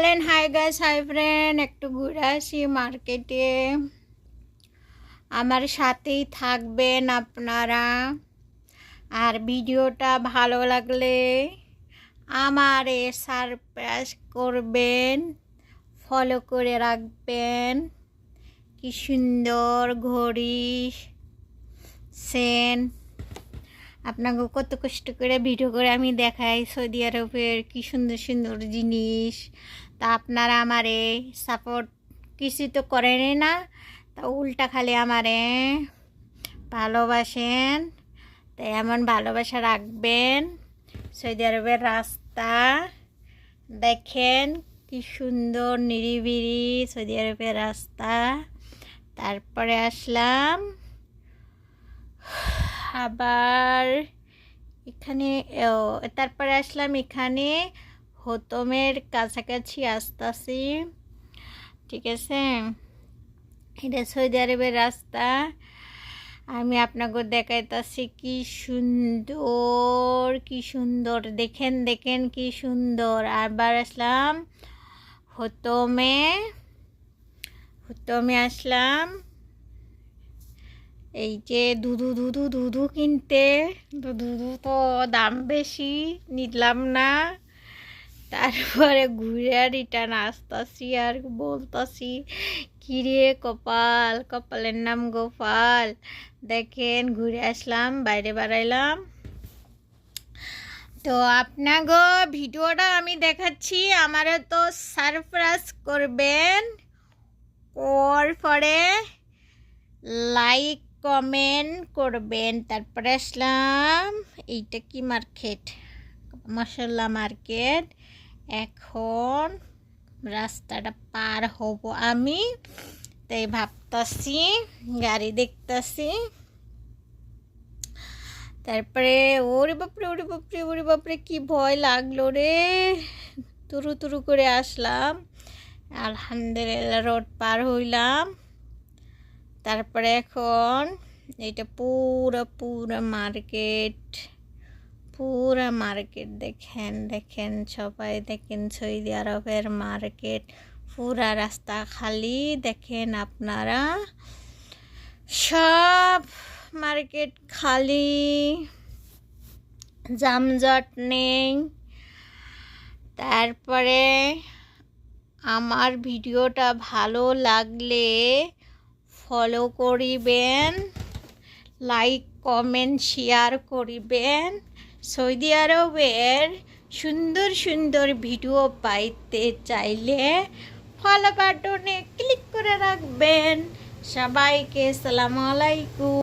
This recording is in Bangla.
বলেন হাই গাইস হাই ফ্রেন্ড একটু ঘুরে আসি মার্কেটে আমার সাথেই থাকবেন আপনারা। আর ভিডিওটা ভালো লাগলে আমার এ সারপ্রাইজ করবেন ফলো করে রাখবেন। কি সুন্দর ঘড়ি, সেন। আপনাকে কত কষ্ট করে ভিডিও করে আমি দেখাই সৌদি আরবের কি সুন্দর সুন্দর জিনিস। তা আপনারা আমারে সাপোর্ট কিছু তো করেনই না। তা উল্টা খালি আমারে ভালোবাসেন তাই এমন ভালোবাসা রাখবেন। সৌদি আরবের রাস্তা দেখেন কি সুন্দর নিরিবিরি সৌদি আরবের রাস্তা। তারপরে আসলাম। আবার এখানে তারপরে আসলাম এখানে হতমের কাছাকাছি আসতেছি। ঠিক আছে? এটা সৌদি আরবের রাস্তা। আমি আপনাকে দেখাইতাছি কি সুন্দর কি সুন্দর, দেখেন দেখেন কি সুন্দর। আবার আসলাম হতমে হতমে আসলাম। এই যে দুধু দুধু দুধু কিনতে তো দুধু তো দাম বেশি, নিলাম না। তারপরে ঘুরে রিটার্ন আসতাছি আর বলতাছি, কিরে কপাল, কপালের নাম গোপাল। দেখেন ঘুরে আসলাম, বাইরে বেড়াইলাম। তো আপনাগো ভিডিওটা আমি দেখাচ্ছি আমারও তো সারপ্রাইজ করবেন। ওর পরে লাইক কমেন্ট করবেন। তারপরে আসলাম, এইটা কি মার্কেট? মশলা মার্কেট। এখন রাস্তাটা পার হব আমি, তাই ভাবতাছি, গাড়ি দেখতাছি। তারপরে ওরে বাপরে ওরে বাপরে ওরে বাপরে, কি ভয় লাগল রে। তুরু তুরু করে আসলাম। আলহামদুলিল্লাহ, রোড পার হইলাম। তারপরে এখন এটা পুরো পুরো মার্কেট পুরো মার্কেট দেখেন দেখেন সবাই, দেখেন সৌদি আরবের মার্কেট। পুরা রাস্তা খালি, দেখেন আপনারা। সব মার্কেট খালি। জামজট নেই। তারপরে আমার ভিডিওটা ভালো লাগলে ফলো করিবেন লাইক কমেন্ট শেয়ার করিবেন। সৌদি আরবের সুন্দর সুন্দর ভিডিও পাইতে চাইলে ফলো বাটনে ক্লিক করে রাখবেন। সবাইকে সালাম আলাইকুম।